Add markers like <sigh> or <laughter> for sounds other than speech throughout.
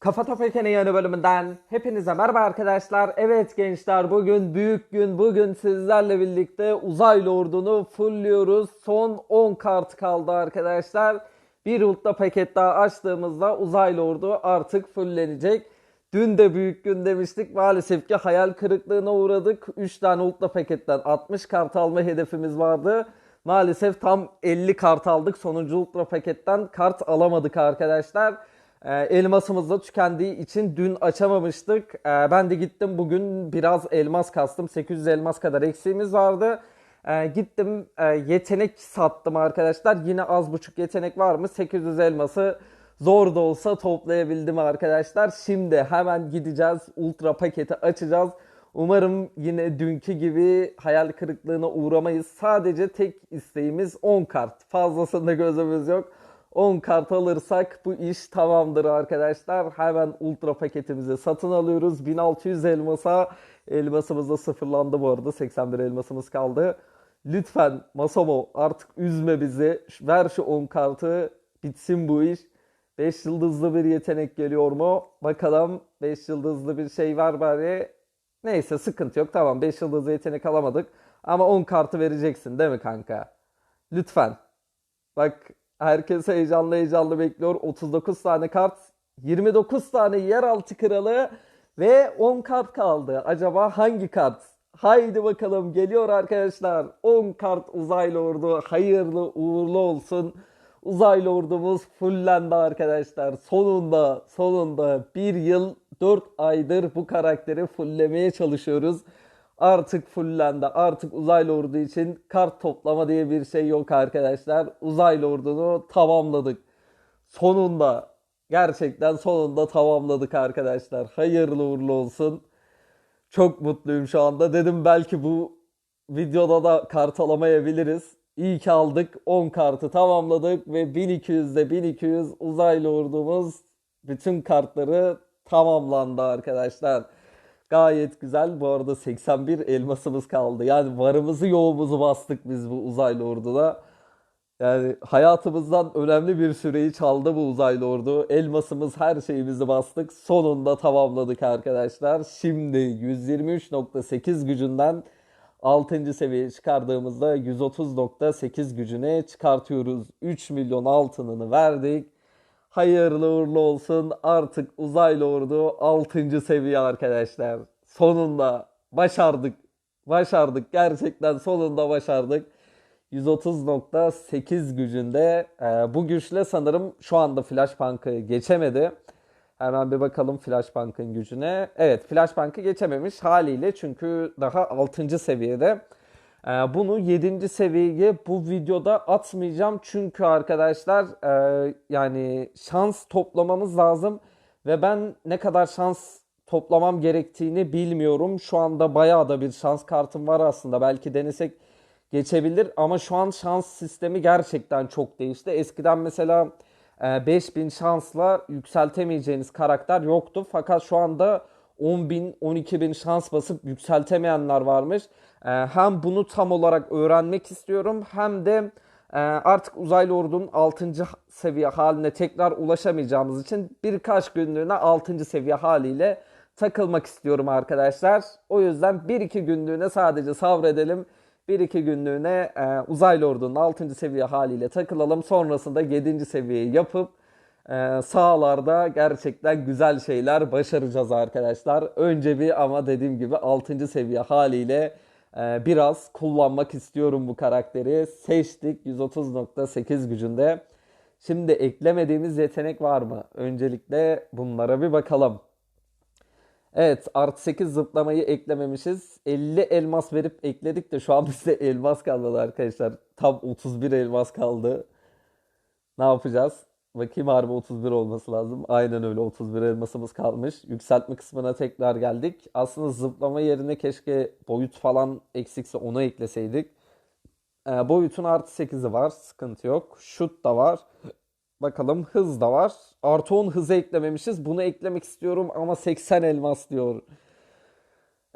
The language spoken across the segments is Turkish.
Kafa Tafeke'nin yeni bölümünden hepinize merhaba arkadaşlar. Evet gençler bugün büyük gün. Bugün sizlerle birlikte uzaylı ordunu fullliyoruz. Son 10 kart kaldı arkadaşlar. Bir ultra paket daha açtığımızda uzaylı ordu artık fulllenecek. Dün de büyük gün demiştik. Maalesef ki hayal kırıklığına uğradık. 3 tane ultra paketten 60 kart alma hedefimiz vardı. Maalesef tam 50 kart aldık. Sonuncu ultra paketten kart alamadık arkadaşlar. Ee, elmasımız da tükendiği için dün açamamıştık. Ee, ben de gittim bugün biraz elmas kastım. 800 elmas kadar eksiğimiz vardı. Ee, gittim e, yetenek sattım arkadaşlar. Yine az buçuk yetenek var mı? 800 elması zor da olsa toplayabildim arkadaşlar. Şimdi hemen gideceğiz. Ultra paketi açacağız. Umarım yine dünkü gibi hayal kırıklığına uğramayız. Sadece tek isteğimiz 10 kart. Fazlasında gözümüz yok. 10 kart alırsak bu iş tamamdır arkadaşlar. Hemen ultra paketimizi satın alıyoruz. 1600 elmasa elmasımız da sıfırlandı bu arada. 81 elmasımız kaldı. Lütfen Masomo artık üzme bizi. Ver şu 10 kartı bitsin bu iş. 5 yıldızlı bir yetenek geliyor mu? Bakalım 5 yıldızlı bir şey var bari. Neyse sıkıntı yok. Tamam 5 yıldızlı yetenek alamadık. Ama 10 kartı vereceksin değil mi kanka? Lütfen. Bak herkes heyecanlı heyecanlı bekliyor. 39 tane kart, 29 tane yeraltı kralı ve 10 kart kaldı. Acaba hangi kart? Haydi bakalım geliyor arkadaşlar. 10 kart uzaylı ordu. Hayırlı uğurlu olsun. Uzaylı ordumuz fullendi arkadaşlar. Sonunda sonunda bir yıl 4 aydır bu karakteri fulllemeye çalışıyoruz. Artık fullendi. Artık uzaylı ordu için kart toplama diye bir şey yok arkadaşlar. Uzaylı ordunu tamamladık. Sonunda gerçekten sonunda tamamladık arkadaşlar. Hayırlı uğurlu olsun. Çok mutluyum şu anda. Dedim belki bu videoda da kart alamayabiliriz. İyi ki aldık. 10 kartı tamamladık ve 1200'de 1200 uzaylı ordumuz bütün kartları tamamlandı arkadaşlar. Gayet güzel. Bu arada 81 elmasımız kaldı. Yani varımızı yoğumuzu bastık biz bu uzaylı orduda. Yani hayatımızdan önemli bir süreyi çaldı bu uzaylı ordu. Elmasımız her şeyimizi bastık. Sonunda tamamladık arkadaşlar. Şimdi 123.8 gücünden 6. seviyeye çıkardığımızda 130.8 gücüne çıkartıyoruz. 3 milyon altınını verdik. Hayırlı uğurlu olsun. Artık uzaylı ordu 6. seviye arkadaşlar. Sonunda başardık. Başardık. Gerçekten sonunda başardık. 130.8 gücünde. Ee, bu güçle sanırım şu anda Flashpunk'ı geçemedi. Hemen bir bakalım Flashpunk'ın gücüne. Evet Flashpunk'ı geçememiş haliyle çünkü daha 6. seviyede. Ee, bunu 7. seviyeye bu videoda atmayacağım. Çünkü arkadaşlar e, yani şans toplamamız lazım. Ve ben ne kadar şans toplamam gerektiğini bilmiyorum. Şu anda bayağı da bir şans kartım var aslında. Belki denesek geçebilir. Ama şu an şans sistemi gerçekten çok değişti. Eskiden mesela e, 5000 şansla yükseltemeyeceğiniz karakter yoktu. Fakat şu anda 10.000, 12.000 şans basıp yükseltemeyenler varmış. Ee, hem bunu tam olarak öğrenmek istiyorum hem de e, artık uzaylı ordunun 6. seviye haline tekrar ulaşamayacağımız için birkaç günlüğüne 6. seviye haliyle takılmak istiyorum arkadaşlar. O yüzden 1-2 günlüğüne sadece sabredelim. 1-2 günlüğüne e, uzaylı ordunun 6. seviye haliyle takılalım. Sonrasında 7. seviyeyi yapıp e, sahalarda gerçekten güzel şeyler başaracağız arkadaşlar. Önce bir ama dediğim gibi 6. seviye haliyle e, biraz kullanmak istiyorum bu karakteri. Seçtik 130.8 gücünde. Şimdi eklemediğimiz yetenek var mı? Öncelikle bunlara bir bakalım. Evet artı 8 zıplamayı eklememişiz. 50 elmas verip ekledik de şu an <laughs> bizde elmas kalmadı arkadaşlar. Tam 31 elmas kaldı. Ne yapacağız? Bakayım harbi 31 olması lazım. Aynen öyle 31 elmasımız kalmış. Yükseltme kısmına tekrar geldik. Aslında zıplama yerine keşke boyut falan eksikse onu ekleseydik. Ee, boyutun artı 8'i var. Sıkıntı yok. Şut da var. Bakalım hız da var. Artı 10 hızı eklememişiz. Bunu eklemek istiyorum ama 80 elmas diyor.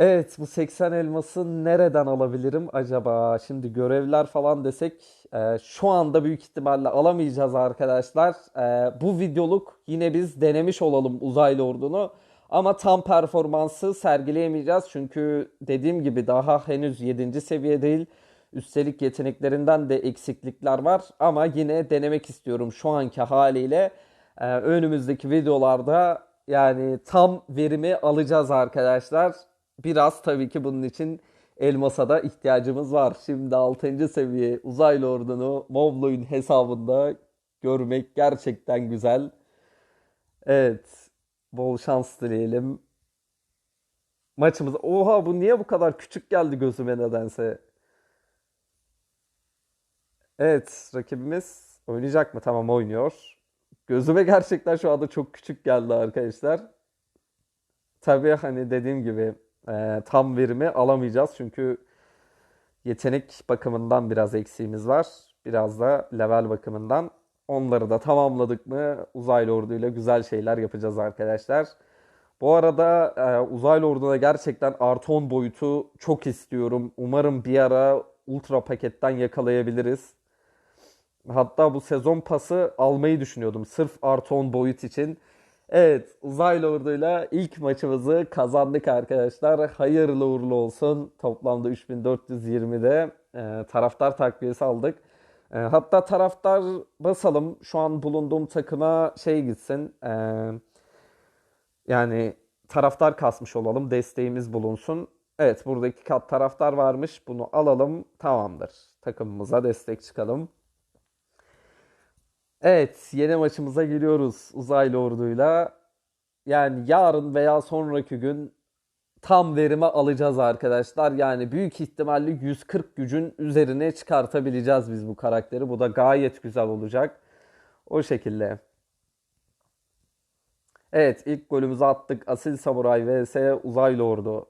Evet, bu 80 elması nereden alabilirim acaba? Şimdi görevler falan desek e, şu anda büyük ihtimalle alamayacağız arkadaşlar. E, bu videoluk yine biz denemiş olalım uzaylı ordunu. Ama tam performansı sergileyemeyeceğiz. Çünkü dediğim gibi daha henüz 7. seviye değil. Üstelik yeteneklerinden de eksiklikler var. Ama yine denemek istiyorum şu anki haliyle. E, önümüzdeki videolarda yani tam verimi alacağız arkadaşlar. Biraz tabii ki bunun için elmasa da ihtiyacımız var. Şimdi 6. seviye uzaylı ordunu Mobloy'un hesabında görmek gerçekten güzel. Evet, bol şans dileyelim. Maçımız... Oha bu niye bu kadar küçük geldi gözüme nedense. Evet, rakibimiz oynayacak mı? Tamam oynuyor. Gözüme gerçekten şu anda çok küçük geldi arkadaşlar. Tabii hani dediğim gibi e, tam verimi alamayacağız çünkü yetenek bakımından biraz eksiğimiz var. Biraz da level bakımından. Onları da tamamladık mı uzaylı orduyla güzel şeyler yapacağız arkadaşlar. Bu arada e, uzaylı orduna gerçekten artı 10 boyutu çok istiyorum. Umarım bir ara ultra paketten yakalayabiliriz. Hatta bu sezon pası almayı düşünüyordum sırf artı 10 boyut için. Evet, uzaylı orduyla ilk maçımızı kazandık arkadaşlar. Hayırlı uğurlu olsun. Toplamda 3420'de e, taraftar takviyesi aldık. E, hatta taraftar basalım. Şu an bulunduğum takıma şey gitsin. E, yani taraftar kasmış olalım. Desteğimiz bulunsun. Evet, burada iki kat taraftar varmış. Bunu alalım. Tamamdır. Takımımıza destek çıkalım. Evet, yeni maçımıza giriyoruz uzaylı orduyla. Yani yarın veya sonraki gün tam verime alacağız arkadaşlar. Yani büyük ihtimalle 140 gücün üzerine çıkartabileceğiz biz bu karakteri. Bu da gayet güzel olacak. O şekilde. Evet, ilk golümüzü attık. Asil Samuray vs Uzaylı Ordu.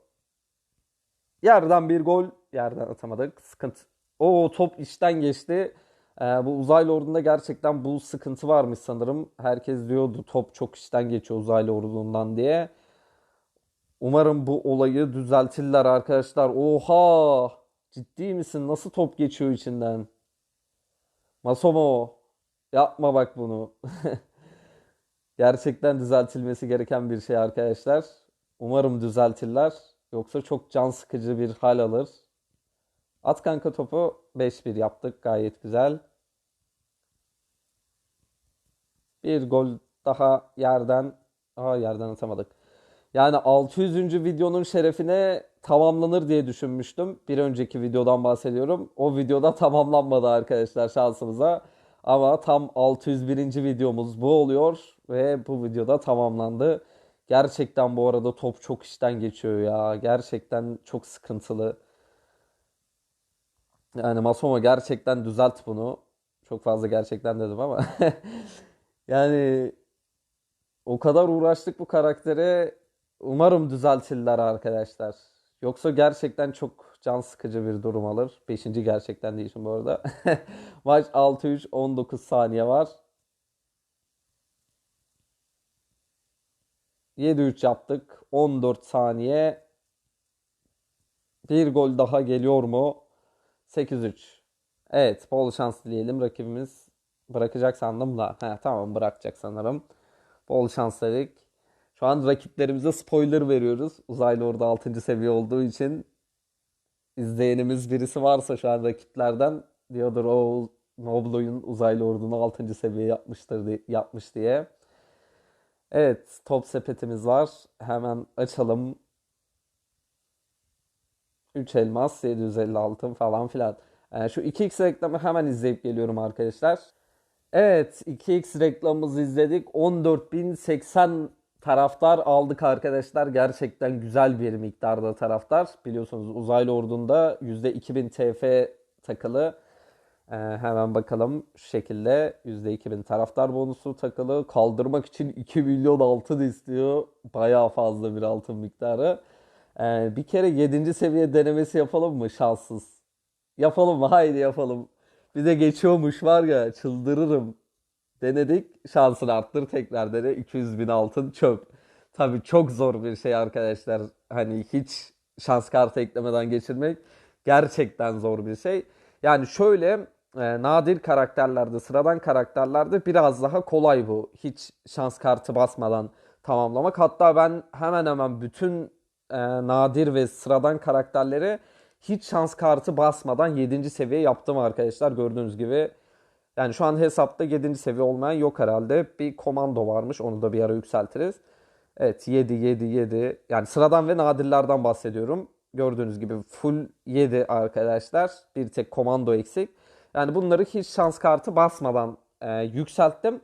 Yerden bir gol. Yerden atamadık. Sıkıntı. O top içten geçti. Ee, bu uzaylı ordunda gerçekten bu sıkıntı varmış sanırım. Herkes diyordu top çok içten geçiyor uzaylı ordundan diye. Umarım bu olayı düzeltirler arkadaşlar. Oha! Ciddi misin? Nasıl top geçiyor içinden? Masomo yapma bak bunu. <laughs> Gerçekten düzeltilmesi gereken bir şey arkadaşlar. Umarım düzeltirler. Yoksa çok can sıkıcı bir hal alır. At kanka topu 5-1 yaptık. Gayet güzel. Bir gol daha yerden. Aa yerden atamadık. Yani 600. videonun şerefine tamamlanır diye düşünmüştüm. Bir önceki videodan bahsediyorum. O videoda tamamlanmadı arkadaşlar şansımıza. Ama tam 601. videomuz bu oluyor ve bu videoda tamamlandı. Gerçekten bu arada top çok işten geçiyor ya. Gerçekten çok sıkıntılı. Yani Masomo gerçekten düzelt bunu. Çok fazla gerçekten dedim ama. <laughs> Yani o kadar uğraştık bu karaktere. Umarım düzeltirler arkadaşlar. Yoksa gerçekten çok can sıkıcı bir durum alır. Beşinci gerçekten değişim bu arada. <laughs> Maç 6-3 19 saniye var. 7-3 yaptık. 14 saniye. Bir gol daha geliyor mu? 8-3. Evet, bol şans dileyelim. Rakibimiz bırakacak sandım da. He, tamam bırakacak sanırım. Bol şans dedik. Şu an rakiplerimize spoiler veriyoruz. Uzaylı orada 6. seviye olduğu için izleyenimiz birisi varsa şu an rakiplerden diyordur o Noblo'yun uzaylı ordunu 6. seviye yapmıştır yapmış diye. Evet, top sepetimiz var. Hemen açalım. 3 elmas, 750 altın falan filan. Yani şu 2x reklamı hemen izleyip geliyorum arkadaşlar. Evet 2x reklamımızı izledik. 14.080 taraftar aldık arkadaşlar. Gerçekten güzel bir miktarda taraftar. Biliyorsunuz uzaylı ordunda %2000 TF takılı. Ee, hemen bakalım şu şekilde %2000 taraftar bonusu takılı. Kaldırmak için 2 milyon altın istiyor. Bayağı fazla bir altın miktarı. Ee, bir kere 7. seviye denemesi yapalım mı şanssız? Yapalım mı? Haydi yapalım. Bir de geçiyormuş var ya çıldırırım. Denedik şansını arttır tekrar dene 200 bin altın çöp. Tabii çok zor bir şey arkadaşlar. Hani hiç şans kartı eklemeden geçirmek gerçekten zor bir şey. Yani şöyle e, nadir karakterlerde, sıradan karakterlerde biraz daha kolay bu. Hiç şans kartı basmadan tamamlamak. Hatta ben hemen hemen bütün e, nadir ve sıradan karakterleri hiç şans kartı basmadan 7. seviye yaptım arkadaşlar. Gördüğünüz gibi yani şu an hesapta 7. seviye olmayan yok herhalde. Bir komando varmış. Onu da bir ara yükseltiriz. Evet 7 7 7 yani sıradan ve nadirlerden bahsediyorum. Gördüğünüz gibi full 7 arkadaşlar. Bir tek komando eksik. Yani bunları hiç şans kartı basmadan e, yükselttim.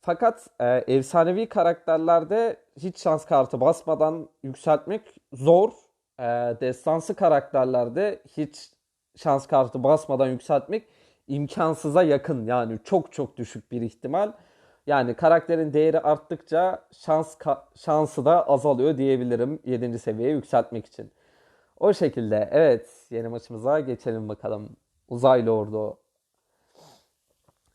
Fakat e, efsanevi karakterlerde hiç şans kartı basmadan yükseltmek zor. E, destansı karakterlerde hiç şans kartı basmadan yükseltmek imkansıza yakın. Yani çok çok düşük bir ihtimal. Yani karakterin değeri arttıkça şans şansı da azalıyor diyebilirim 7. seviyeye yükseltmek için. O şekilde evet yeni maçımıza geçelim bakalım. Uzaylı Ordu.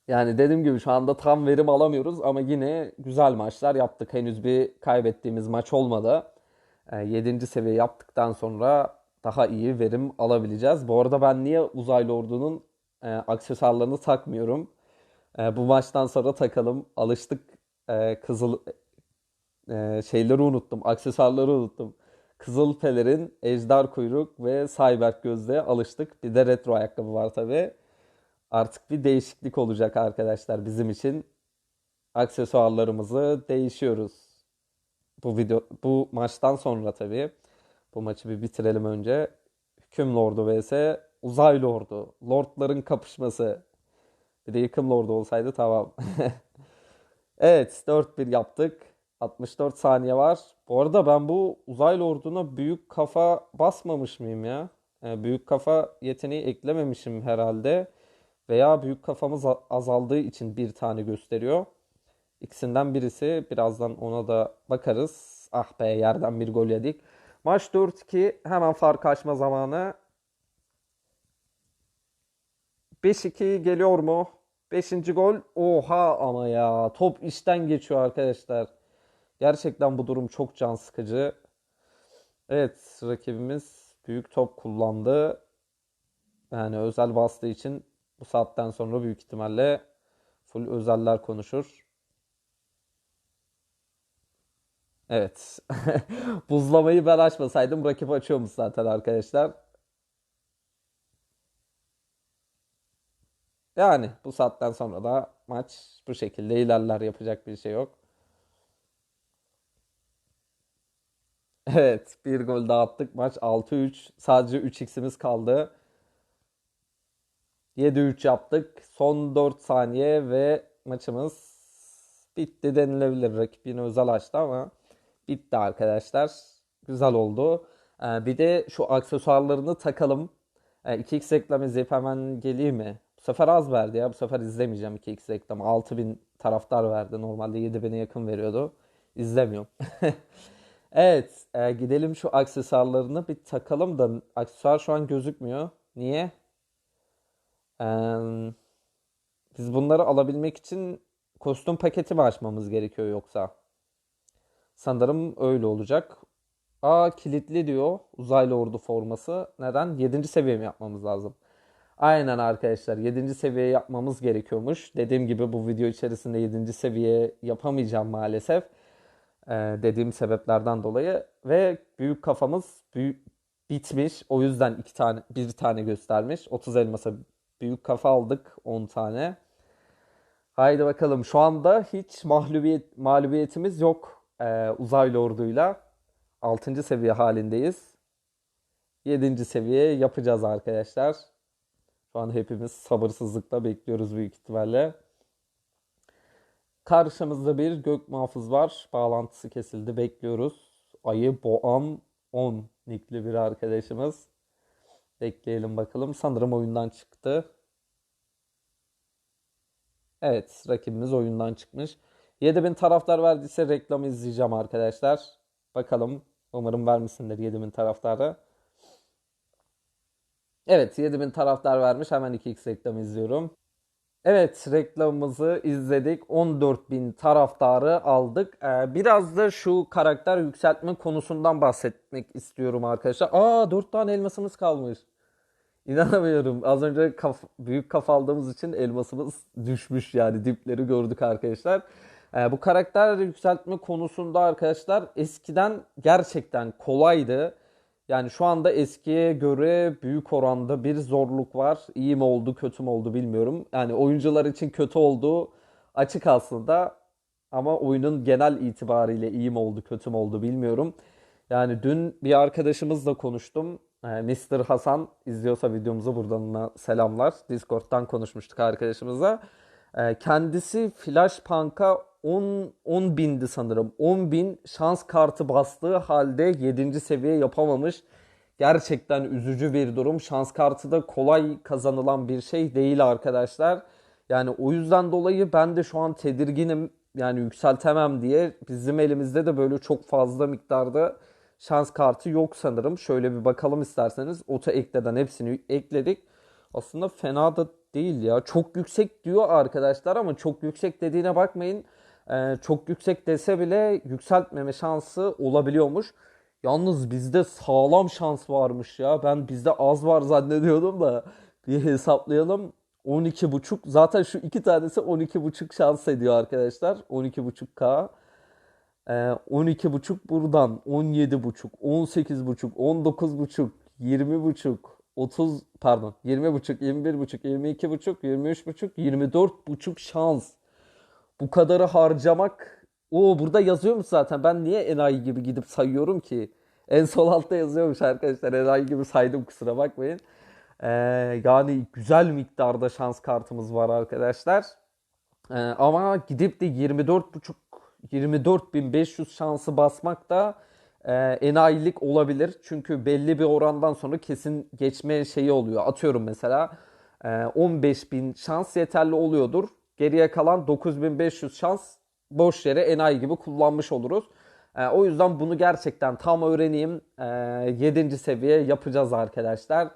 Yani dediğim gibi şu anda tam verim alamıyoruz ama yine güzel maçlar yaptık. Henüz bir kaybettiğimiz maç olmadı. E, 7. seviye yaptıktan sonra daha iyi verim alabileceğiz. Bu arada ben niye Uzaylı Ordu'nun e, aksesuarlarını takmıyorum? E, bu maçtan sonra takalım. Alıştık e, kızıl e, şeyleri unuttum. Aksesuarları unuttum. Kızıl pelerin, ejder kuyruk ve cyber gözle alıştık. Bir de retro ayakkabı var tabi. Artık bir değişiklik olacak arkadaşlar bizim için. Aksesuarlarımızı değişiyoruz. Bu video bu maçtan sonra tabi. Bu maçı bir bitirelim önce. Hüküm Lordu vs Uzaylı Ordu. Lordların kapışması. Bir de yıkım Lordu olsaydı tamam. <laughs> evet 4-1 yaptık. 64 saniye var. Bu arada ben bu uzaylı orduna büyük kafa basmamış mıyım ya? Yani büyük kafa yeteneği eklememişim herhalde. Veya büyük kafamız azaldığı için bir tane gösteriyor. İkisinden birisi. Birazdan ona da bakarız. Ah be yerden bir gol yedik. Maç 4-2 hemen fark açma zamanı. 5-2 geliyor mu? 5. gol. Oha ama ya. Top işten geçiyor arkadaşlar. Gerçekten bu durum çok can sıkıcı. Evet rakibimiz büyük top kullandı. Yani özel bastığı için bu saatten sonra büyük ihtimalle full özeller konuşur. Evet. <laughs> Buzlamayı ben açmasaydım rakip açıyormuş zaten arkadaşlar. Yani bu saatten sonra da maç bu şekilde ilerler yapacak bir şey yok. <laughs> Evet bir gol daha attık. Maç 6-3. Sadece 3x'imiz kaldı. 7-3 yaptık. Son 4 saniye ve maçımız bitti denilebilir. Rakip yine özel açtı ama bitti arkadaşlar. Güzel oldu. Ee, bir de şu aksesuarlarını takalım. Ee, 2x reklam izleyip hemen geleyim mi? Bu sefer az verdi ya. Bu sefer izlemeyeceğim 2x reklamı. 6000 taraftar verdi. Normalde 7000'e yakın veriyordu. İzlemiyorum. <laughs> Evet, e, gidelim şu aksesuarlarını bir takalım da aksesuar şu an gözükmüyor. Niye? Ee, biz bunları alabilmek için kostüm paketi mi açmamız gerekiyor yoksa? Sanırım öyle olacak. Aa kilitli diyor uzaylı ordu forması. Neden? 7. seviye mi yapmamız lazım? Aynen arkadaşlar 7. seviye yapmamız gerekiyormuş. Dediğim gibi bu video içerisinde 7. seviye yapamayacağım maalesef e, dediğim sebeplerden dolayı ve büyük kafamız büyük bitmiş. O yüzden iki tane bir tane göstermiş. 30 elmasa büyük kafa aldık 10 tane. Haydi bakalım şu anda hiç mağlubiyet, mağlubiyetimiz yok e, uzaylı orduyla. 6. seviye halindeyiz. 7. seviye yapacağız arkadaşlar. Şu an hepimiz sabırsızlıkla bekliyoruz büyük ihtimalle. Karşımızda bir gök muhafız var. Bağlantısı kesildi. Bekliyoruz. Ayı Boğan 10 nickli bir arkadaşımız. Bekleyelim bakalım. Sanırım oyundan çıktı. Evet rakibimiz oyundan çıkmış. 7000 taraftar verdiyse reklamı izleyeceğim arkadaşlar. Bakalım. Umarım vermişsindir 7000 taraftarı. Evet 7000 taraftar vermiş. Hemen 2x reklamı izliyorum. Evet reklamımızı izledik. 14.000 taraftarı aldık. Ee, biraz da şu karakter yükseltme konusundan bahsetmek istiyorum arkadaşlar. Aa 4 tane elmasımız kalmış. İnanamıyorum. Az önce kaf- büyük kafa aldığımız için elmasımız <laughs> düşmüş yani dipleri gördük arkadaşlar. Ee, bu karakter yükseltme konusunda arkadaşlar eskiden gerçekten kolaydı. Yani şu anda eskiye göre büyük oranda bir zorluk var. İyi mi oldu, kötü mü oldu bilmiyorum. Yani oyuncular için kötü olduğu açık aslında. Ama oyunun genel itibariyle iyi mi oldu, kötü mü oldu bilmiyorum. Yani dün bir arkadaşımızla konuştum. Ee, Mr. Hasan izliyorsa videomuzu buradan selamlar. Discord'dan konuşmuştuk arkadaşımızla. Ee, Kendisi Flashpunk'a 10, 10 bindi sanırım. 10 bin şans kartı bastığı halde 7. seviye yapamamış. Gerçekten üzücü bir durum. Şans kartı da kolay kazanılan bir şey değil arkadaşlar. Yani o yüzden dolayı ben de şu an tedirginim. Yani yükseltemem diye. Bizim elimizde de böyle çok fazla miktarda şans kartı yok sanırım. Şöyle bir bakalım isterseniz. Oto ekleden hepsini ekledik. Aslında fena da değil ya. Çok yüksek diyor arkadaşlar ama çok yüksek dediğine bakmayın. Ee, çok yüksek dese bile yükseltmeme şansı olabiliyormuş. Yalnız bizde sağlam şans varmış ya. Ben bizde az var zannediyordum da bir hesaplayalım. 12,5 zaten şu iki tanesi 12,5 şans ediyor arkadaşlar. 12,5K. Ee, 12,5 buradan 17,5 18,5 19,5 20,5 30 pardon 20,5 21,5 22,5 23,5 24,5 şans. Bu kadarı harcamak o burada yazıyormuş zaten. Ben niye enayi gibi gidip sayıyorum ki? En sol altta yazıyormuş arkadaşlar. Enayi gibi saydım kusura bakmayın. Ee, yani güzel miktarda şans kartımız var arkadaşlar. Ee, ama gidip de 24,5 24.500 şansı basmak da e, enayilik olabilir. Çünkü belli bir orandan sonra kesin geçme şeyi oluyor. Atıyorum mesela e, 15.000 şans yeterli oluyordur. Geriye kalan 9.500 şans boş yere enayi gibi kullanmış oluruz. E, o yüzden bunu gerçekten tam öğreneyim. E, 7. seviye yapacağız arkadaşlar.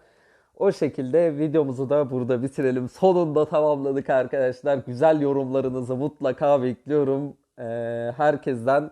O şekilde videomuzu da burada bitirelim. Sonunda tamamladık arkadaşlar. Güzel yorumlarınızı mutlaka bekliyorum. Ee, herkesten.